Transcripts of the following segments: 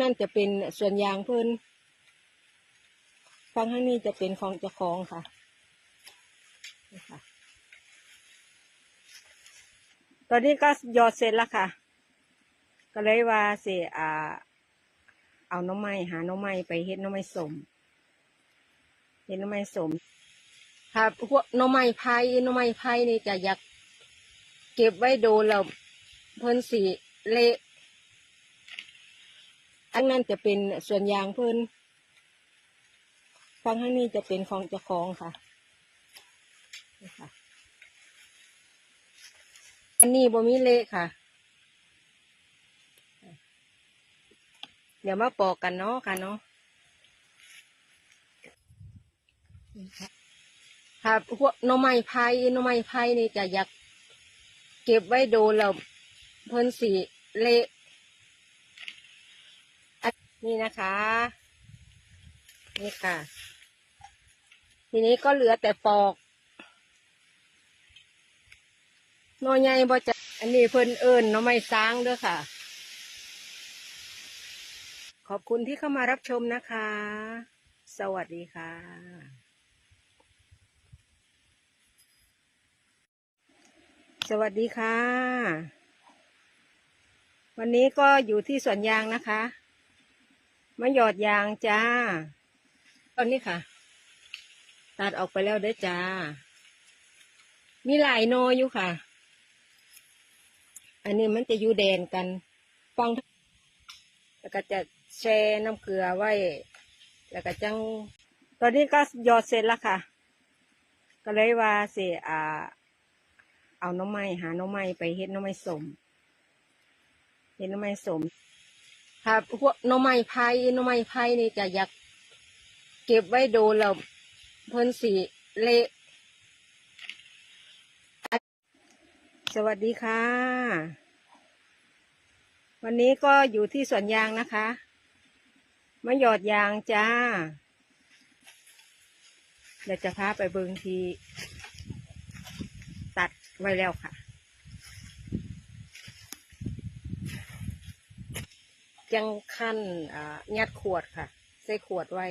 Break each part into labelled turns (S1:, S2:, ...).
S1: นั่นจะเป็นส่วนยางเพิ่นฟังข้างนี้จะเป็นของจ้าของค่ะนี่ค่ะ ตอนนี้ก็ยอดเสร็จแล้วค่ะ ก็เลยว่าเสียอ่า เอาน้ำไม้หาน้ำไม้ไปเฮ็ดน้ำไม้สมเฮ็ดน้ำไม้สมค่ะพวกน้ำไม้ไผ่น้ำไม้ไผ่นี่จะอยากเก็บไว้ดนแล้วเพิ่นสีเละ อันนั้นจะเป็นส่วนยางเพิ่นฟังข้างนี้จะเป็นของจ้าของค่ะนี่ค่ะ อันนี้บ่มีเละค่ะ เดี๋ยวมาปอกกันเนาะค่ะเนาะนี่ค่ะค่ะพวกหน่อไม้ไผ่หน่อไม้ไผ่นี่จะอยากเก็บไว้โดนแล้วเพิ่นสีเละ นี่นะคะ นี่ค่ะ ทีนี้ก็เหลือแต่ปอกนอใหญ่บ่จะอันนี้เพิ่นเอิญน่อไม้ซ้างด้อค่ะ ขอบคุณที่เข้ามารับชมนะคะ สวัสดีค่ะ สวัสดีค่ะ วันนี้ก็อยู่ที่สวนยางนะคะ มาหยอดยางจ้า ตอนนี้ค่ะ ตัดออกไปแล้วเด้อจ้า มีหลายโนอยู่ค่ะ อันนี้มันจะอยู่แดนกันฟังแล้วก็จะแช่น้ำเกลือไว้ แล้วก็จัง ตอนนี้ก็หยอดเสร็จแล้วค่ะ ก็เลยว่าเสียอ่า เอาน้ำไม้หาน้ำไม้ไปเฮ็ดน้ำไม้สมเฮ็ดน้ำไม้สม ค่ะพวกหน้ำไม้ไผ่หน้ำไม้ไผ่นี่จะอยากเก็บไว้โดนแล้วเพิ่นสีเละสวัสดีค่ะ วันนี้ก็อยู่ที่สวนยางนะคะมาหยอดยางจ้าเดี๋ยวจะพาไปเบิงที ตัดไว้แล้วค่ะ จังขั้นยัดขวดค่ะ ใส่ขวดไว้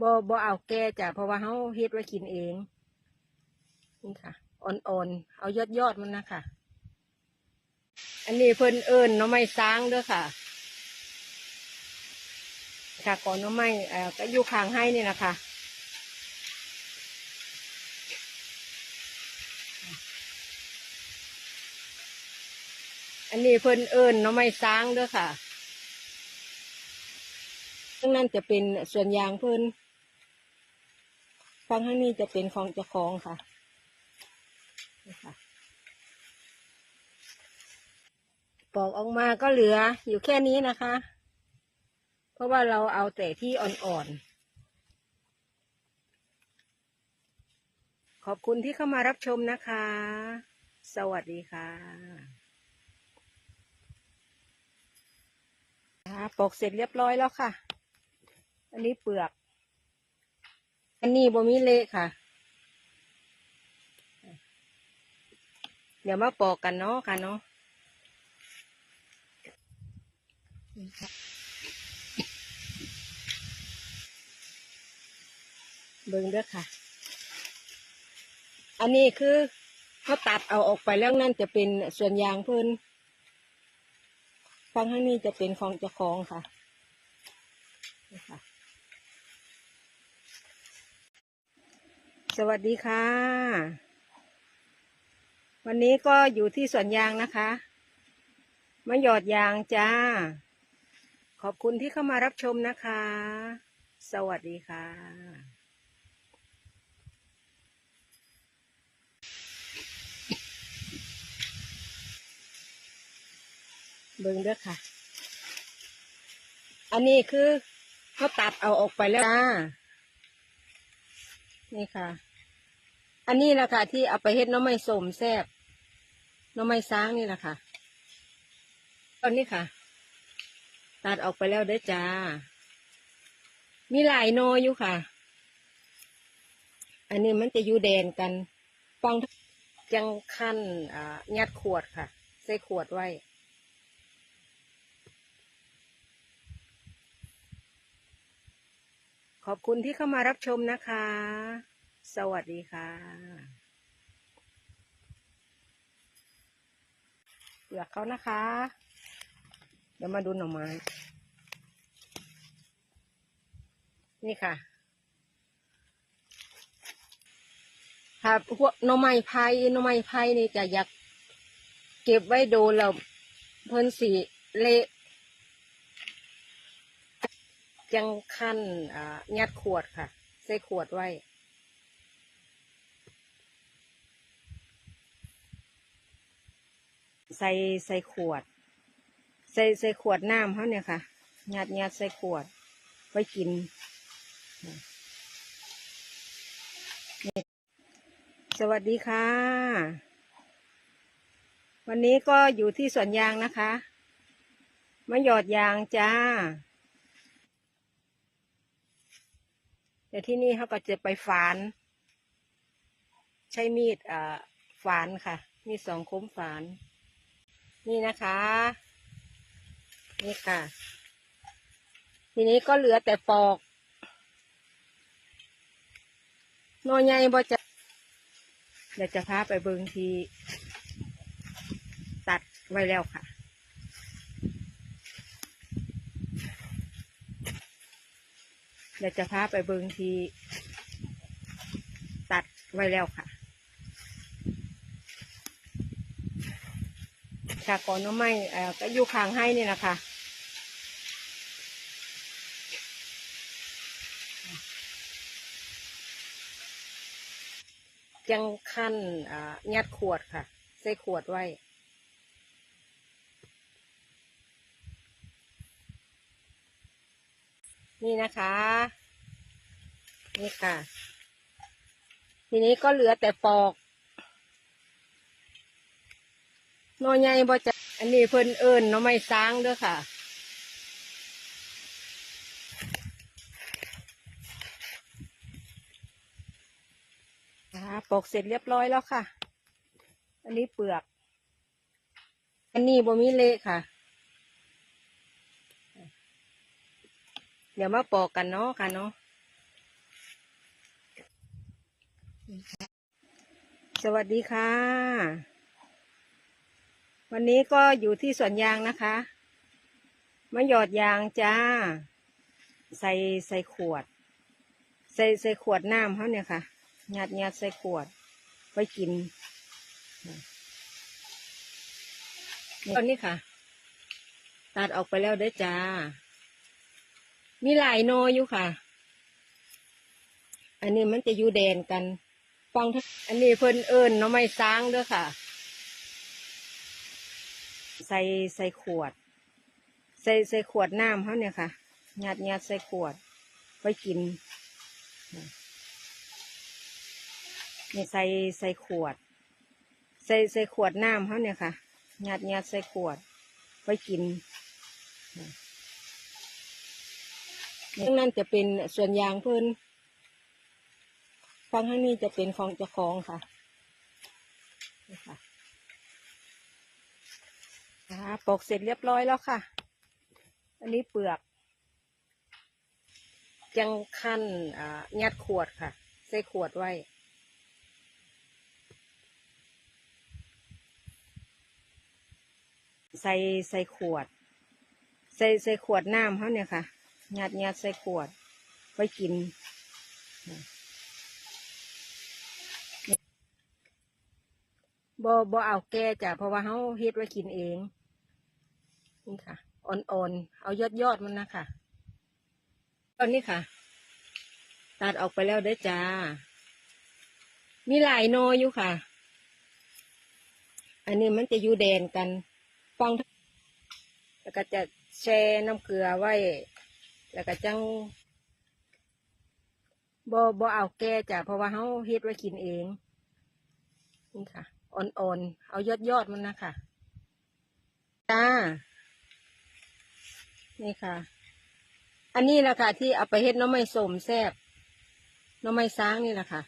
S1: บ่บ่เอาแก่จ้ะเพราะว่าเขาเฮ็ดไว้กินเอง นี่ค่ะ อ่อนๆ เอายอดยอดมันนะค่ะ อันนี้เพิ่นเอิญน้องไม้ซ้างเด้อค่ะ ค่ะก่อนน้องไม้เอ่อก็อยู่ข้างให้นี่นะคะ อันนี้เพิ่นเอิญน้องไม้ซ้างเด้อค่ะตรงนั้นจะเป็นส่วนยางเพิ่นฟังข้างนี้จะเป็นของจ้าของค่ะนี่ค่ะ ปอกออกมาก็เหลืออยู่แค่นี้นะคะ เพราะว่าเราเอาแต่ที่อ่อนๆขอบคุณที่เข้ามารับชมนะคะ สวัสดีค่ะ ค่ะปอกเสร็จเรียบร้อยแล้วค่ะ อันนี้เปลือก อันนี้บมีเละค่ะ เดี๋ยวมาปอกกันเนาะค่ะเนาะเบิ่งเด้อค่ะ อันนี้คือเขาตัดเอาออกไปแล้วนั่นจะเป็นส่วนยางเพิ่น ฟังข้างนี้จะเป็นของเจ้าของค่ะนี่ค่ะ สวัสดีค่ะ วันนี้ก็อยู่ที่สวนยางนะคะมาหยอดยางจ้า ขอบคุณที่เข้ามารับชมนะคะ สวัสดีค่ะ บิ่งเด้อค่ะ อันนี้คือเขาตัดเอาออกไปแล้วจ้านี่ค่ะ อันนี้แหละค่ะ ที่เอาไปเฮ็ดน้ำไม้สมแซบน้ำไม้ซ้างนี่แหละค่ะ ตอนนี้ค่ะ ตัดออกไปแล้วเด้อจ้า มีหลายโนอยู่ค่ะ อันนี้มันจะอยู่แดนกันฟังจังขั้นอ่ายัดขวดค่ะ ใส่ขวดไว้ ขอบคุณที่เข้ามารับชมนะคะ สวัสดีค่ะเปลือกเขานะคะ เดี๋ยวมาดูหน่อไม้ นี่ค่ะครับพวกหน่อไม้ไผ่หน่อไม้ไผ่นี่จะอยากเก็บไว้ดูแล้วเพิ่นสีเละ จังขั้นยัดขวดค่ะ ใส่ขวดไว้ ใส่ใส่ขวด ใส่ใส่ขวดน้ำเขาเนี่ยค่ะยัดยัดใส่ขวด ไว้กินสวัสดีค่ะ วันนี้ก็อยู่ที่สวนยางนะคะ มาหยอดยางจ้า แต่ที่นี่เขาก็จะไปฝาน ใช้มีดอ่าฝานค่ะ มีสองคมฝาน นี่นะคะ นี่ค่ะ ทีนี้ก็เหลือแต่ปอกนอใหญ่บ่จะเดี๋ยวจะพาไปเบิงทีตัดไว้แล้วค่ะ เดี๋ยวจะพาไปเบิงทีตัดไว้แล้วค่ะค่ะก่อนน้องไม่เอ่อก็อยู่ข้างให้นี่นะคะจังขั้นยัดขวดค่ะ ใส่ขวดไว้ นี่นะคะ นี่ค่ะ ทีนี้ก็เหลือแต่ปอกนอใหญ่บ่จะอันนี้เพิ่นเอิญเนาะไม่ซ้างเด้อค่ะนะคะปอกเสร็จเรียบร้อยแล้วค่ะ อันนี้เปลือก อันนี้บ่มีเละค่ะ เดี๋ยวมาปอกกันเนาะค่ะเนาะสวัสดีค่ะ วันนี้ก็อยู่ที่สวนยางนะคะมาหยอดยางจ้า ใส่ใส่ขวด ใส่ใส่ขวดน้ำเขาเนี่ยค่ะยัดยัดใส่ขวดไว้กินตอนนี้ค่ะ ตัดออกไปแล้วเด้อจ้า มีหลายโนออยู่ค่ะ อันนี้มันจะอยู่แดนกันฟังอันนี้เพิ่นเอิญเนาะไม่ซ้างเด้อค่ะ ใส่ใส่ขวด ใส่ใส่ขวดน้ำเขาเนี่ยค่ะยัดยัดใส่ขวดไว้กินนี่ใส่ใส่ขวด ใส่ใส่ขวดน้ำเขาเนี่ยค่ะยัดยัดใส่ขวดไว้กิน นี่นั่นจะเป็นส่วนยางเพิ่นฟังข้างนี้จะเป็นของจ้าของค่ะนี่ค่ะปอกเสร็จเรียบร้อยแล้วค่ะ อันนี้เปลือกจังขั้นยัดขวดค่ะ ใส่ขวดไว้ใส่ใส่ขวด ใส่ใส่ขวดน้ำเขาเนี่ยค่ะ ยัดยัดใส่ขวดไว้กิน บ่บ่เอาแก่จ้ะเพราะว่าเขาเฮ็ดไว้กินเอง นี่ค่ะ อ่อนๆ เอายอดยอดมันนะค่ะ ตอนนี้ค่ะ ตัดออกไปแล้วเด้จ้า มีหลายโนออยู่ค่ะ อันนี้มันจะอยู่แดนกันฟังแล้วก็จะแช่น้ำเกลือไว้ แล้วก็จังบ่บ่เอาแก่จ้ะเพราะว่าเขาเฮ็ดไว้กินเอง นี่ค่ะ อ่อนๆ เอายอดยอดๆมันนะค่ะ จ้า นี่ค่ะ อันนี้แหละค่ะที่เอาไปเฮ็ดน้ำไม้สมแซบน้ำไม้ซ้างนี่แหละค่ะ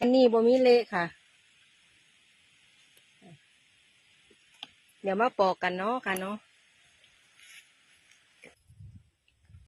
S1: อันนี้บ่มีเละค่ะ เดี๋ยวมาปอกกันเนาะค่ะเนาะ